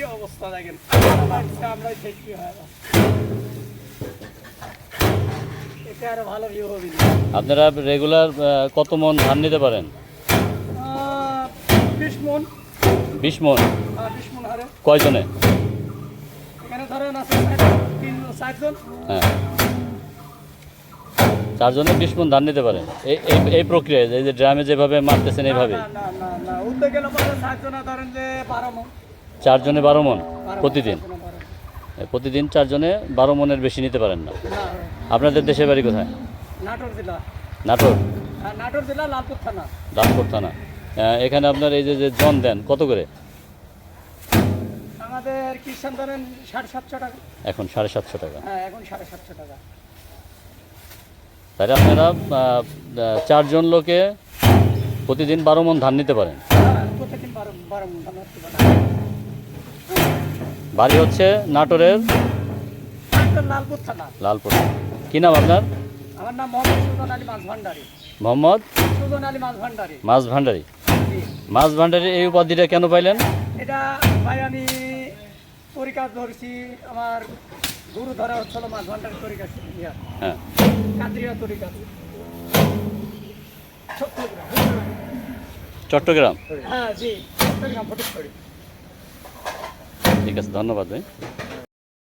কি অবস্থা দেখেন? হয়। আপনারা রেগুলার কত মন ধান নিতে পারেন? বিশ মন। হারে। কয়জনে? হ্যাঁ। চারজনে বিশ মন ধান নিতে পারেন। এই এই- এই প্রক্রিয়ায় এই যে ড্রামে যেভাবে মারতেছেন এইভাবে। চারজনে বারো মন প্রতিদিন। প্রতিদিন চারজনে বারো মনের বেশি নিতে পারেন না। আপনাদের দেশের বাড়ি কোথায়? নাটোর জেলা। নাটোর? নাটোর জেলা লালপুর থানা। রামপুর থানা। এখানে আপনার এই যে জন দেন কত করে? আমাদের খ্রিস্টান ধরেন সাড়ে সাতশো টাকা। এখন সাড়ে সাতশো টাকা। হ্যাঁ এখন সাড়ে সাতশো টাকা। তাহলে আপনারা চারজন লোকে প্রতিদিন বারো মন ধান নিতে পারেন। হ্যাঁ প্রত্যেকদিন বারো বারো মন ধান বাড়ি হচ্ছে নাটোরের লালপুর থানা। লালপুর। কি নাম আপনার? আমার নাম মোহাম্মদ সুজন আলী মাছ ভান্ডারী। মোহাম্মদ? সুজন আলী মাছ ভান্ডারী। মাছ ভান্ডারী। মাছ এই উপাধিটা কেন পাইলেন? এটা ভাই আমি তরিকা ধরছি আমার গুরু ধরা হচ্ছিল মাছ ভান্ডারী তরিকা হ্যাঁ। কাদ্রিয়া তরিকা চট্টগ্রাম। হ্যাঁ জি চট্টগ্রাম ফটিকছড়ি ঠিক আছে ধন্যবাদ ভাই।